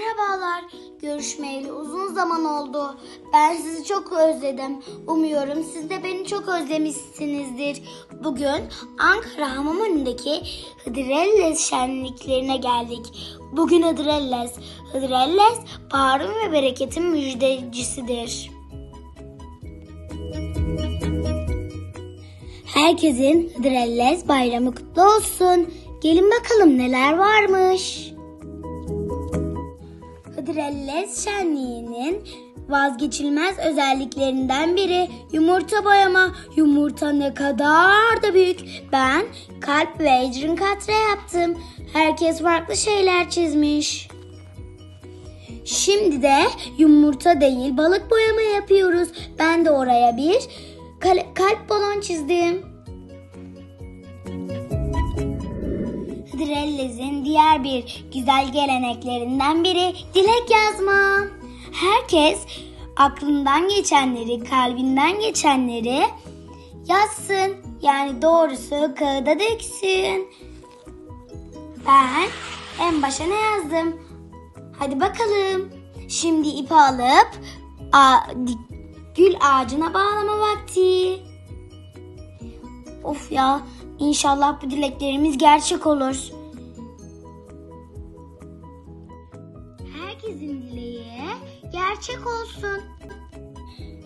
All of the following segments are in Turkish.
Merhabalar. Görüşmeyeli uzun zaman oldu. Ben sizi çok özledim. Umuyorum siz de beni çok özlemişsinizdir. Bugün Ankara Hamamı'ndaki Hıdrellez şenliklerine geldik. Bugün Hıdrellez. Hıdrellez baharın ve bereketin müjdecisidir. Herkesin Hıdrellez bayramı kutlu olsun. Gelin bakalım neler varmış. Hıdrellez şenliğinin vazgeçilmez özelliklerinden biri yumurta boyama. Yumurta ne kadar da büyük. Ben kalp ve ecrin katre yaptım. Herkes farklı şeyler çizmiş. Şimdi de yumurta değil balık boyama yapıyoruz. Ben de oraya bir kal- kalp balon çizdim. Hıdrellez'in diğer bir güzel geleneklerinden biri dilek yazma. Herkes aklından geçenleri, kalbinden geçenleri yazsın. Yani doğrusu kağıda döksün. Ben en başa ne yazdım? Hadi bakalım. Şimdi ipi alıp a, gül ağacına bağlama vakti. Of ya inşallah bu dileklerimiz gerçek olur. Gerçek olsun.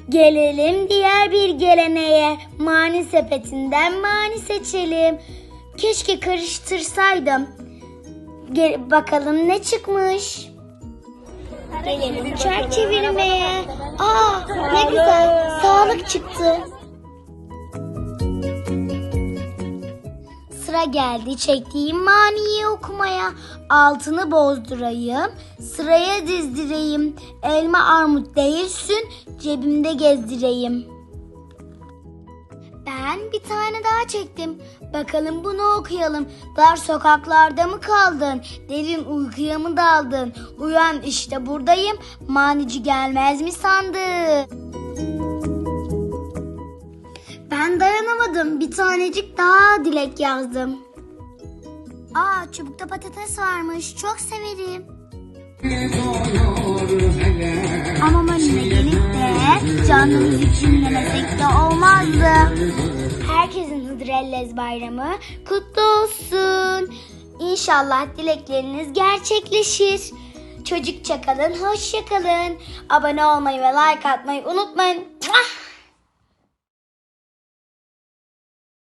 Gelelim diğer bir geleneğe. Mani sepetinden mani seçelim. Keşke karıştırsaydım. Gel bakalım ne çıkmış. Gelelim çark çevirmeye. Aa ne güzel. Sağlık çıktı. Sıra geldi çektiğim maniyi okumaya. Altını bozdurayım, sıraya dizdireyim. Elma armut değilsin, cebimde gezdireyim. Ben bir tane daha çektim. Bakalım bunu okuyalım. Dar sokaklarda mı kaldın? Derin uykuya mı daldın? Uyan işte buradayım. Manici gelmez mi sandın? Ben dayanamadım. Bir tanecik daha dilek yazdım. Aa çubukta patates varmış. Çok severim. Ama önüne gelip de canlı müzik dinlemesek de olmazdı. Herkesin Hıdrellez bayramı kutlu olsun. İnşallah dilekleriniz gerçekleşir. Çocukça kalın, hoşça kalın. Abone olmayı ve like atmayı unutmayın.